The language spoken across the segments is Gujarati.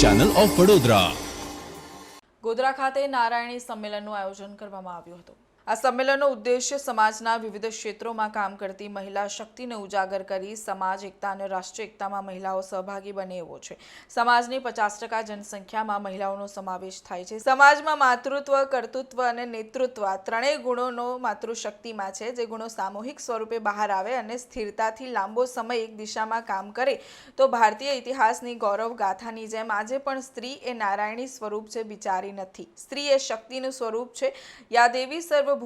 ચેનલ ઓફ વડોદરા ગોધરા ખાતે નારાયણી સંમેલનનું આયોજન કરવામાં આવ્યું હતું. આ સંમેલનનો ઉદ્દેશ્ય સમાજના વિવિધ ક્ષેત્રોમાં કામ કરતી મહિલા શક્તિને ઉજાગર કરી સમાજ, એકતા અને રાષ્ટ્રીય એકતામાં મહિલાઓ સહભાગી બને એવો છે. સમાજની પચાસ ટકા જનસંખ્યામાં મહિલાઓનો સમાવેશ થાય છે. સમાજમાં માતૃત્વ, કર્તૃત્વ અને નેતૃત્વ આ ત્રણેય ગુણોનો માતૃશક્તિમાં છે. જે ગુણો સામૂહિક સ્વરૂપે બહાર આવે અને સ્થિરતાથી લાંબો સમય એક દિશામાં કામ કરે, તો ભારતીય ઇતિહાસની ગૌરવ ગાથાની જેમ આજે પણ સ્ત્રી એ નારાયણી સ્વરૂપ છે, બિચારી નથી. સ્ત્રી એ શક્તિનું સ્વરૂપ છે. યા દેવી સર્વભૂતેષુ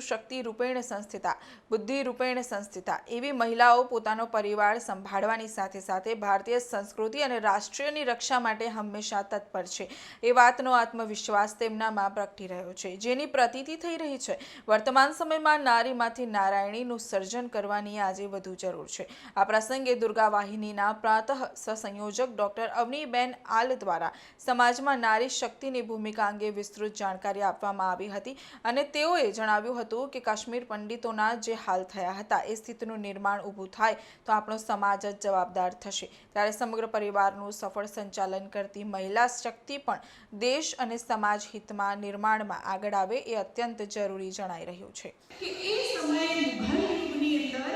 શક્તિ રૂપેણ સંસ્થિતા, બુદ્ધિ રૂપેણ સંસ્થિતા એવી મહિલાઓ પોતાનો પરિવાર સંભાળવાની સાથે સાથે ભારતીય સંસ્કૃતિ અને રાષ્ટ્રીયની રક્ષા માટે હંમેશા તત્પર છે. એ વાતનો આત્મવિશ્વાસ તેમનામાં પ્રગટી રહ્યો છે. જેની પ્રતીતિ થઈ રહી છે. વર્તમાન સમયમાં નારીમાંથી નારાયણીનું સર્જન કરવાની આજે વધુ જરૂર છે. આ પ્રસંગે દુર્ગા વાહિનીના પ્રાતઃ સહસંયોજક ડોક્ટર અવનીબેન આલ દ્વારા સમાજમાં નારી શક્તિની ભૂમિકા અંગે વિસ્તૃત જાણકારી આપવામાં આવી હતી અને તેઓએ જણાવ્યું હતું કે કાશ્મીર પંડિતોના જે હાલ થયા હતા, એ સ્થિતિનું નિર્માણ ઊભું થાય તો આપણો સમાજ જ જવાબદાર થશે. ત્યારે સમગ્ર પરિવારનું સફળ સંચાલન કરતી મહિલા શક્તિ પણ દેશ અને સમાજ હિતમાં નિર્માણમાં આગળ આવે એ અત્યંત જરૂરી જણાઈ રહ્યું છે. કે એ સમયે મુઘલ અંદર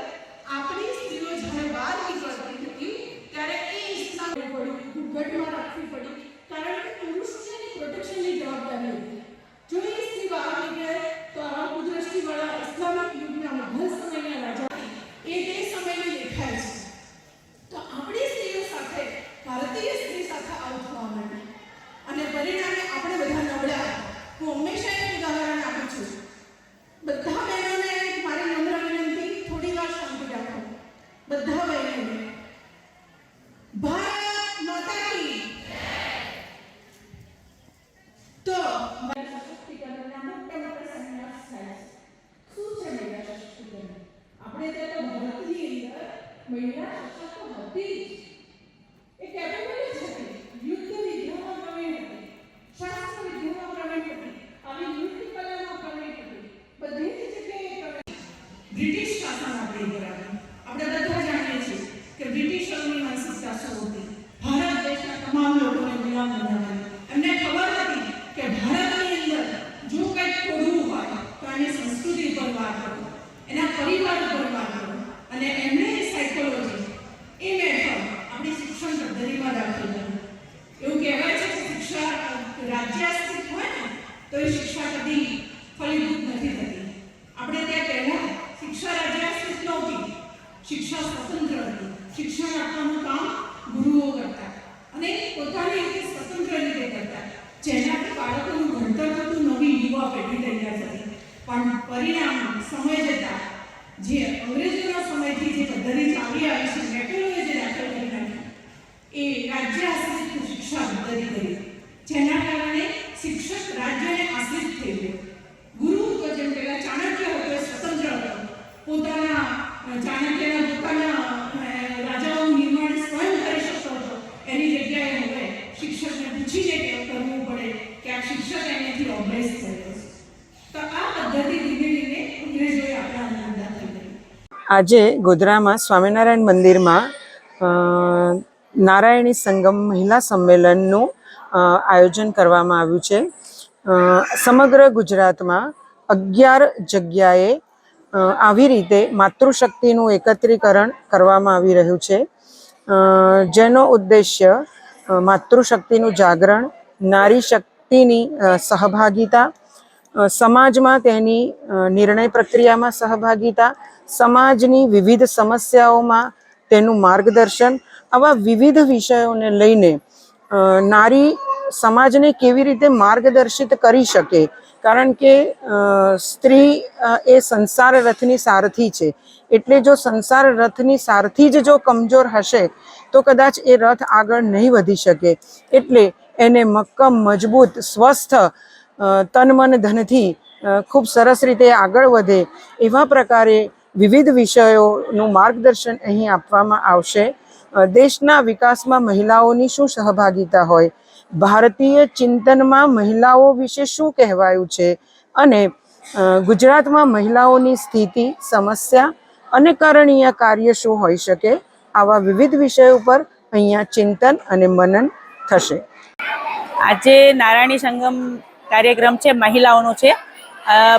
આપણી સ્ત્રીઓ જ્યારે બહાર નીકળતી હતી ત્યારે એ ઇસ્લામ પડ્યું ઘૂંઘટમાં રાખવી પડી કારણ કે પુરુષ છે એની પ્રોટેક્શનની જવાબદારી હતી જો એ સ્ત્રી બહાર નીકળે તો આવા કુદરતીવાળા ઇસ્લામિક યુગના મુઘલ સમયના રાજા એ તે સમયમાં દેખાય છે તો આપણી સ્ત્રીઓ સાથે ભારતીય સ્ત્રી સાથે આવું થવા માંડ્યું અને પરિણામે આપણે બધા નબળા હું હંમેશા એક ઉદાહરણ આપું છું બધા બહેનોને મારી નમ્ર વિનંતી થોડી વાર શાંતિ રાખો બધા બહેનોને ભારત માતા કી તો મહિલા સશક્તિકરણના મોટા મોટા સંન્યાસ થાય છે શું છે મહિલા સશક્તિકરણ આપણે ત્યાં તો ભારતની અંદર મહિલા સશક્ત હતી જ એ કેપેબલ જ હતી યુદ્ધ વિદ્યામાં પ્રવીણ હતી શાસ્ત્ર વિદ્યામાં પ્રવીણ હતી આવી નૃત્ય કલામાં પ્રવીણ હતી બધી જ જગ્યાએ પ્રવીણ બ્રિટિશ શાસન આપણી ઉપર આવ્યું આપણે બધા જાણીએ છીએ કે બ્રિટિશરોની માનસિકતા શું હતી ભારત દેશના તમામ લોકોને ગુલામ બનાવ્યા એમને ખબર હતી કે ભારતની અંદર જો કંઈક તોડવું હોય તો એની સંસ્કૃતિ પર વાર કરો એના પરિવાર પર વાર કરો અને એમણે એ સાયકોલોજી એ મેથડ આપણી શિક્ષણ પદ્ધતિમાં દાખલ કરી એવું કહેવાય છે કે શિક્ષા રાજ્યાસ્તિક હોય ને તો એ શિક્ષા કદી ફલીભૂત નથી થતી આપણે ત્યાં પહેલા શિક્ષા રાજ્યાસ્તિક નહોતી શિક્ષા સ્વતંત્ર હતી શિક્ષણ આપવાનું કામ ગુરુઓ કરતા. અને પોતાની રીતે સ્વતંત્ર રીતે કરતા. જેનાથી બાળકોનું ભણતર થતું નવી યુવા પેઢી તૈયાર થતી. પણ પરિણામ સમય જતા જે અંગ્રેજોના સમયથી જે પદ્ધતિ ચાલી આવી છે મેકેલોએ જે દાખલ કરી નાખી, એ રાજ્ય આશ્રિત શિક્ષા પદ્ધતિ કરી. જેના કારણે શિક્ષક રાજ્યને આશ્રિત થઈ ગયો. ગુરુ તો જેમ પેલા ચાણક્ય હતો સ્વતંત્ર હતો. પોતાના આજે ગોધરામાં સ્વામિનારાયણ મંદિરમાં નારાયણી સંગમ મહિલા સંમેલનનું આયોજન કરવામાં આવ્યું છે. સમગ્ર ગુજરાતમાં અગિયાર જગ્યાએ આવી રીતે માતૃશક્તિનું એકત્રીકરણ કરવામાં આવી રહ્યું છે. જેનો ઉદ્દેશ્ય માતૃશક્તિનું જાગરણ, નારી શક્તિની સહભાગિતા સમાજમાં તેની નિર્ણય પ્રક્રિયામાં સહભાગિતા, સમાજની વિવિધ સમસ્યાઓમાં તેનું માર્ગદર્શન, આવા વિવિધ વિષયોને લઈને નારી સમાજને કેવી રીતે માર્ગદર્શિત કરી શકે કારણ કે સ્ત્રી એ સંસાર રથની સારથી છે. એટલે જો સંસાર રથની સારથી જ જો કમજોર હશે, તો કદાચ એ રથ આગળ નહીં વધી શકે. એટલે એને મક્કમ, મજબૂત, સ્વસ્થ તન, મન, ધનથી ખૂબ સરસ રીતે આગળ વધે એવા પ્રકારે વિવિધ વિષયોનું માર્ગદર્શન અહીં આપવામાં આવશે. દેશના વિકાસમાં મહિલાઓની શું સહભાગિતા હોય? ભારતીય ચિંતનમાં મહિલાઓ વિશે શું કહેવાયું છે? અને ગુજરાતમાં મહિલાઓની સ્થિતિ, સમસ્યા અને કરણીય કાર્ય શું હોઈ શકે? આવા વિવિધ વિષયો ઉપર અહીંયા ચિંતન અને મનન થશે. આજે નારાયણી સંગમ કાર્યક્રમ છે, મહિલાઓનો છે.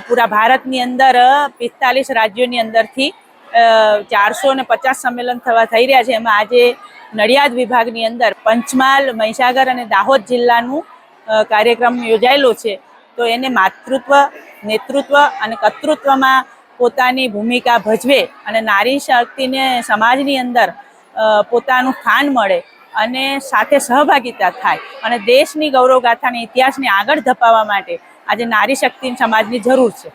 પૂરા ભારતની અંદર પિસ્તાલીસ રાજ્યોની અંદરથી ચારસો ને પચાસ સંમેલન થવા થઈ રહ્યા છે. એમાં આજે નડિયાદ વિભાગની અંદર પંચમહાલ, મહીસાગર અને દાહોદ જિલ્લાનું કાર્યક્રમ યોજાયેલો છે. તો એને માતૃત્વ, નેતૃત્વ અને કર્તૃત્વમાં પોતાની ભૂમિકા ભજવે અને નારી શક્તિને સમાજની અંદર પોતાનું સ્થાન મળે અને સાથે સહભાગિતા થાય અને દેશની ગૌરવગાથાને, ઇતિહાસને આગળ ધપાવવા માટે આજે નારી શક્તિ સમાજની જરૂર છે.